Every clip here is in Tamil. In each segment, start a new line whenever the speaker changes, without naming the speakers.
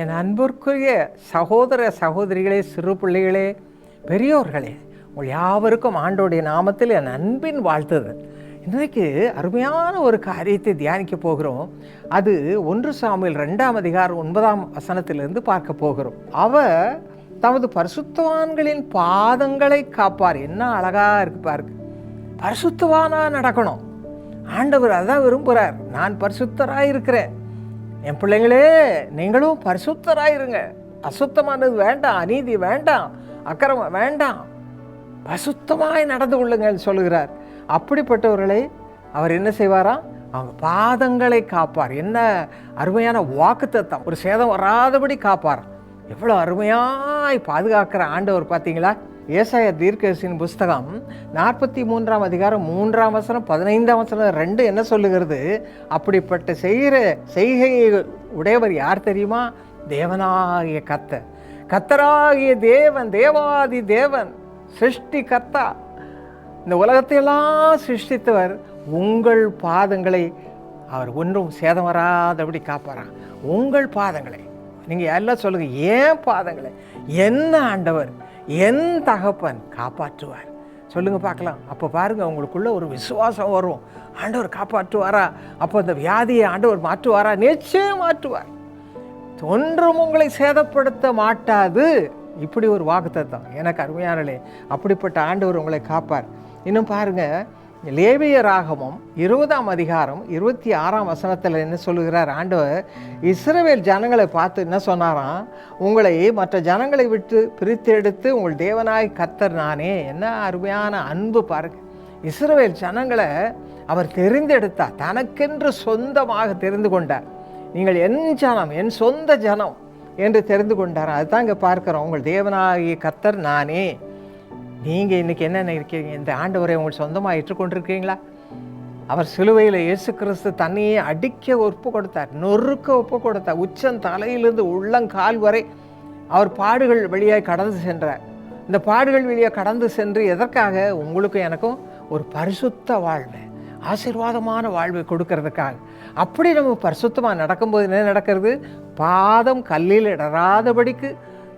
என் அன்பிற்குரிய சகோதர சகோதரிகளே சிறு பிள்ளைகளே பெரியோர்களே உங்கள் யாவருக்கும் ஆண்டோடைய நாமத்தில் என் அன்பின் வாழ்த்துதல் இன்றைக்கு அருமையான ஒரு காரியத்தை தியானிக்க போகிறோம். அது ஒன்று சாமியில் ரெண்டாம் அதிகாரம் ஒன்பதாம் வசனத்திலிருந்து பார்க்க போகிறோம். அவர் தமது பரிசுத்தவான்களின் பாதங்களை காப்பார். என்ன அழகாக இருக்கு பாருங்க. பரிசுத்தவானாக நடக்கணும். ஆண்டவர் அதான் விரும்புகிறார் நான் பரிசுத்தராக இருக்கிறேன் என் பிள்ளைங்களே நீங்களும் பரிசுத்தராயிருங்க. அசுத்தமானது வேண்டாம் அநீதி வேண்டாம் அக்கிரமம் வேண்டாம். பசுத்தமாய் நடந்து கொள்ளுங்கன்னு சொல்லுகிறார். அப்படிப்பட்டவர்களை அவர் என்ன செய்வாராம் அவங்க பாதங்களை காப்பார். என்ன அருமையான வாக்குத்தத்தம். ஒரு சேதம் வராதபடி காப்பார். எவ்வளோ அருமையாய் பாதுகாக்கிற ஆண்டவர் பார்த்தீங்களா? ஏசாய தீர்க்கசின் புஸ்தகம் நாற்பத்தி மூன்றாம் அதிகாரம் மூன்றாம் வசனம் பதினைந்தாம் வசனம் ரெண்டு என்ன சொல்லுகிறது? அப்படிப்பட்ட செய்கிற செய்கையை உடையவர் யார் தெரியுமா? தேவனாகிய கத்த கத்தராகிய தேவன் தேவாதி தேவன் சிருஷ்டி கத்தா இந்த உலகத்தையெல்லாம் சிருஷ்டித்தவர் உங்கள் பாதங்களை அவர் ஒன்றும் சேதம் வராதபடி காப்பாராம் உங்கள் பாதங்களை. நீங்கள் எல்லாம் சொல்லுங்கள் ஏன் பாதங்களை. என்ன ஆண்டவர்? என் தகப்பன் காப்பாற்றுவார். சொல்லுங்கள் பார்க்கலாம். அப்போ பாருங்க அவங்களுக்குள்ளே ஒரு விசுவாசம் வரும். ஆண்டவர் காப்பாற்றுவாரா? அப்போ அந்த வியாதியை ஆண்டவர் மாற்றுவாரா? நிச்சயம் மாற்றுவார். ஒன்றும் உங்களை சேதப்படுத்த மாட்டாது. இப்படி ஒரு வாக்குத்தத்தம். எனக்கு அருமையானலே அப்படிப்பட்ட ஆண்டவர் உங்களை காப்பார். இன்னும் பாருங்க லேவிய ராகமும் இருபதாம் அதிகாரம் இருபத்தி ஆறாம் வசனத்தில் என்ன சொல்லுகிறார்? ஆண்டவர் இஸ்ரவேல் ஜனங்களை பார்த்து என்ன சொன்னாராம்? உங்களை மற்ற ஜனங்களை விட்டு பிரித்தெடுத்து உங்கள் தேவனாய் கத்தர் நானே. என்ன அருமையான அன்பு பாருங்க. இஸ்ரவேல் ஜனங்களை அவர் தெரிந்தெடுத்தார். தனக்கென்று சொந்தமாக தெரிந்து கொண்டார். நீங்கள் என் ஜனம் என் சொந்த ஜனம் என்று தெரிந்து கொண்டார். அதுதான் இங்கே பார்க்குறோம். உங்கள் தேவனாகிய கத்தர் நானே. நீங்கள் இன்றைக்கி என்ன நினைக்கிறீங்க? இந்த ஆண்டவரை உங்கள் சொந்தமாக ஏற்றுக்கொண்டிருக்கீங்களா அவர் சிலுவையில் இயேசு கிறிஸ்து தன்னையே அடிக்க ஒப்பு கொடுத்தார் நொறுக்க ஒப்பு கொடுத்தார். உச்சம் தலையிலிருந்து உள்ளங்கால் வரை அவர் பாடுகள் வழியாக கடந்து சென்றார். இந்த பாடுகள் வழியாக கடந்து சென்று எதற்காக? உங்களுக்கும் எனக்கும் ஒரு பரிசுத்த வாழ்வு ஆசீர்வாதமான வாழ்வை கொடுக்கறதுக்காக. அப்படி நம்ம பரிசுத்தமாக நடக்கும்போது என்ன நடக்கிறது? பாதம் கல்லில் இடராதபடிக்கு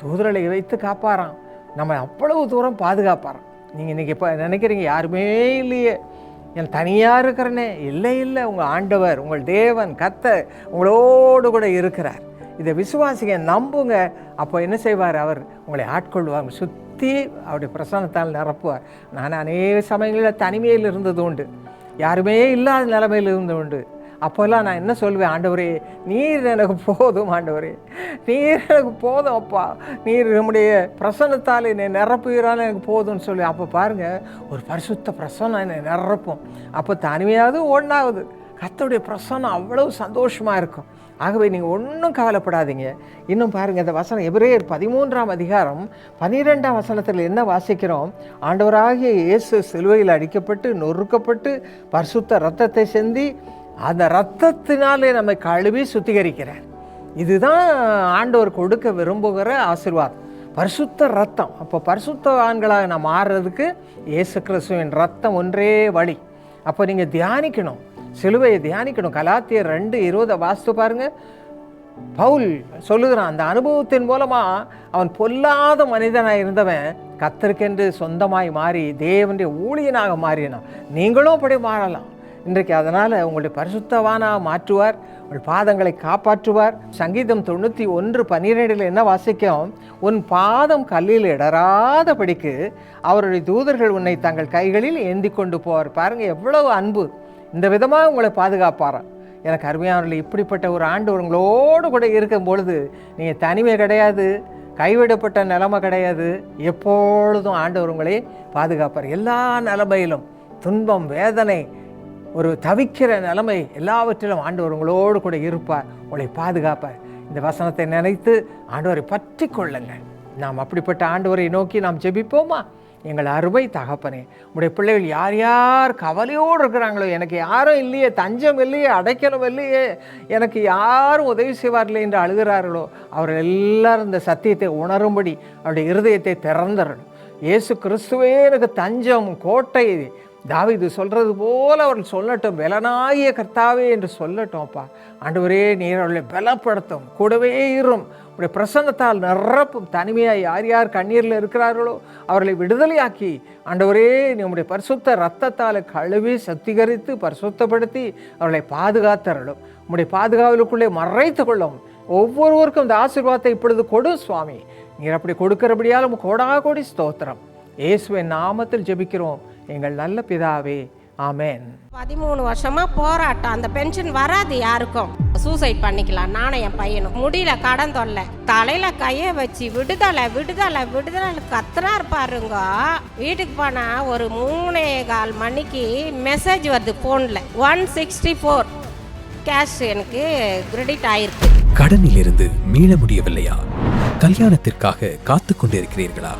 தூதரலை வைத்து காப்பாராம். நம்ம அவ்வளவு தூரம் பாதுகாப்பாரான் நீங்கள் இன்றைக்கி இப்போ நினைக்கிறீங்க யாருமே இல்லையே. என் தனியாக இருக்கிறனே இல்லை இல்லை உங்கள் ஆண்டவர் உங்கள் தேவன் கத்த உங்களோடு கூட இருக்கிறார். இதை விசுவாசிங்க நம்புங்க. அப்போ என்ன செய்வார் அவர்? உங்களை ஆட்கொள்வார் சுற்றி அவருடைய பிரசன்னத்தால் நிரப்புவார். நான் அநேக சமயங்களில் தனிமையில் இருந்தது உண்டு. யாருமே இல்லாத நிலைமையில் இருந்தது உண்டு. அப்போல்லாம் நான் என்ன சொல்வேன் ஆண்டவரே நீர் எனக்கு போதும் ஆண்டவரே. நீர் எனக்கு போதும் அப்பா. நீர் நம்முடைய பிரசன்னத்தால் என்னை நிரப்புகிறான்னு எனக்கு போதும்னு சொல்லி. அப்போ பாருங்கள் ஒரு பரிசுத்த பிரசன்னம் என்னை நிரப்பும். அப்போ தனிமையாவது ஒன்றாகுது கத்தோடைய பிரசன்னம் அவ்வளவு சந்தோஷமாக இருக்கும். ஆகவே நீங்கள் ஒன்றும் கவலைப்படாதீங்க. இன்னும் பாருங்கள் இந்த வசனம் எபிரேயர் பதிமூன்றாம் அதிகாரம் பனிரெண்டாம் வசனத்தில் என்ன வாசிக்கிறோம்? ஆண்டவராகிய இயேசு சிலுவையில் அடிக்கப்பட்டு நொறுக்கப்பட்டு பரிசுத்த ரத்தத்தை செந்தி அந்த ரத்தத்தினாலே நம்மை கழுவி சுத்திகரிக்கிறார். இதுதான் ஆண்டவர் கொடுக்க விரும்புகிற ஆசிர்வாதம். பரிசுத்த ரத்தம். அப்போ பரிசுத்த ஆண்களாக நான் மாறுறதுக்கு இயேசு கிறிஸ்துவின் ரத்தம் ஒன்றே வழி. அப்போ நீங்கள் தியானிக்கணும். சிலுவையை தியானிக்கணும். கலாத்தியர் ரெண்டு இருபதை வாஸ்து பாருங்க. பவுல் சொல்லுகிறான் அந்த அனுபவத்தின் மூலமாக அவன் பொல்லாத மனிதனாக இருந்தவன் கத்தருக்கென்று சொந்தமாய் மாறி தேவனுடைய ஊழியனாக மாறினான். நீங்களும் அப்படி மாறலாம். இன்றைக்கு அதனால் உங்களுடைய பரிசுத்தவானாக மாற்றுவார் உங்கள் பாதங்களை காப்பாற்றுவார். சங்கீதம் தொண்ணூற்றி ஒன்று பன்னிரெண்டில் என்ன வாசிக்கும்? உன் பாதம் கல்லில் இடராதபடிக்கு அவருடைய தூதர்கள் உன்னை தங்கள் கைகளில் ஏந்தி கொண்டு போவார். பாருங்கள் எவ்வளவு அன்பு. இந்த விதமாக உங்களை பாதுகாப்பாரான் எனக்கு அருமையானவர்கள் இப்படிப்பட்ட ஒரு ஆண்டு உங்களோடு கூட இருக்கும் பொழுது நீங்கள் தனிமை கிடையாது கைவிடப்பட்ட நிலைமை கிடையாது. எப்பொழுதும் ஆண்டவர் உங்களை பாதுகாப்பார். எல்லா நிலைமையிலும் துன்பம் வேதனை ஒரு தவிக்கிற நிலைமை எல்லாவற்றிலும் ஆண்டவர் உங்களோடு கூட இருப்பார் உங்களை பாதுகாப்பார். இந்த வசனத்தை நினைத்து ஆண்டவரை பற்றி கொள்ளுங்கள். நாம் அப்படிப்பட்ட ஆண்டவரை நோக்கி நாம் ஜெபிப்போமா? எங்கள் அருமை தகப்பனே உடைய பிள்ளைகள் யார் யார் கவலையோடு இருக்கிறாங்களோ எனக்கு யாரும் இல்லையே தஞ்சம் இல்லையே அடைக்கலம் இல்லையே எனக்கு யாரும் உதவி செய்வார்கள் என்று அழுகிறார்களோ அவர்கள் எல்லாரும் இந்த சத்தியத்தை உணரும்படி அவருடைய இருதயத்தை திறந்தரணும் இயேசு கிறிஸ்துவே எனக்கு தஞ்சம் கோட்டை தாவீது சொல்கிறது போல் அவர்கள் சொல்லட்டும் பலனாகிய கர்த்தாவே என்று சொல்லட்டோம்ப்பா. ஆண்டவரே நீர் அவர்களை பலப்படுத்தும் கூடவே இரும். உடைய பிரசன்னத்தால் நிரப்பும் தனிமையாக யார் யார் கண்ணீரில் இருக்கிறார்களோ அவர்களை விடுதலையாக்கி ஆண்டவரே நீ பரிசுத்த ரத்தத்தால் கழுவி சத்திகரித்து பரிசுத்தப்படுத்தி அவர்களை பாதுகாத்தரலும் உம்முடைய பாதுகாவலுக்குள்ளே மறைத்து கொள்ளும். ஒவ்வொருவருக்கும் இந்த ஆசீர்வாதத்தை இப்பொழுது கொடு சுவாமி. நீர் அப்படி கொடுக்கிறபடியால் உமக்கு கோடா கோடி ஸ்தோத்திரம். இயேசுவின் நாமத்தில் ஜெபிக்கிறோம். எங்கள் நல்ல பிதாவே ஆமென்.
பதிமூணு வருஷமா போராட்டம். அந்த பென்ஷன் வராது யாருக்கும். சூசைட் பண்ணிக்கலாம். நானும் என் பையனும். முடியல கடன் தொல்லை. தலையில கைய வச்சு விடுதலை விடுதலை விடுதலை கத்துறாரு பாருங்க. வீட்டுக்கு போனா ஒரு மூணே கால் மணிக்கு மெசேஜ் வருது போன்ல ஒன் சிக்ஸ்டி ஃபோர் கேஷ் எனக்கு கிரெடிட் ஆயிருக்கு.
கடனிலிருந்து மீள முடியவில்லையா? கல்யாணத்திற்காக காத்துக் கொண்டிருக்கிறீர்களா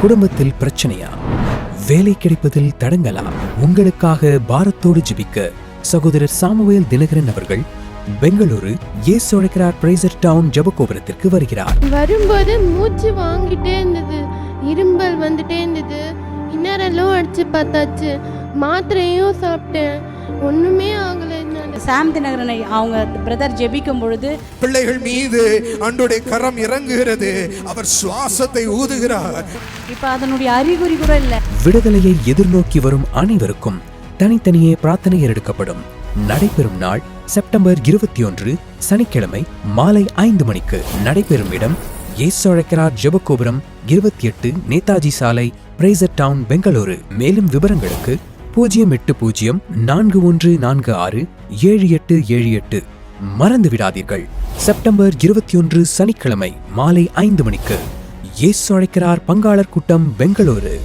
குடும்பத்தில் பிரச்சனையா? வேலை கிடைப்பதில் தடங்கலாம். உங்களுக்காக பாரத்தோடு ஜிபிக்க சகோதரர் சாமுவேல் தினகரன் அவர்கள் பெங்களூரு ஏசோழக்கிறார் பிரைசர் டவுன் ஜபகோபுரத்திற்கு வருகிறார்.
வரும்போது மூச்சு வாங்கிட்டே இருந்தது. இரும்பல் வந்துட்டே இருந்தது. இன்னரெல்லாம் அடிச்சு பார்த்தாச்சு. மாத்திரையும் சாப்பிட்டேன். ஒண்ணுமே ஆக
சாம் தினகரனை அவங்க பிரதர் ஜெபிக்கும் பொழுது
பிள்ளைகள் மீது அன்றுடைய கரம் இறங்குகிறது. அவர் சுவாசத்தை ஊதுகிறார்.
இப்ப அதனுடைய அறிகுறி கூட இல்ல.
விடுதலையை எதிர்நோக்கி வரும் அனைவருக்கும் தனித்தனியே பிரார்த்தனை எடுக்கப்படும். நடைபெறும் நாள் செப்டம்பர் இருபத்தி ஒன்று சனிக்கிழமை மாலை ஐந்து மணிக்கு நடைபெறும் இடம் ஏசோழக்கரார் ஜெபகோபுரம் இருபத்தி எட்டு நேதாஜி சாலை பிரைசர் டவுன் பெங்களூரு. மேலும் விவரங்களுக்கு பூஜ்ஜியம் எட்டு பூஜ்ஜியம் நான்கு ஒன்று நான்கு ஆறு ஏழு எட்டு ஏழு எட்டு. மறந்து விடாதீர்கள். செப்டம்பர் இருபத்தி ஒன்று சனிக்கிழமை மாலை ஐந்து மணிக்கு இயேசு அழைக்கிறார் பங்காளர் கூட்டம் பெங்களூரு.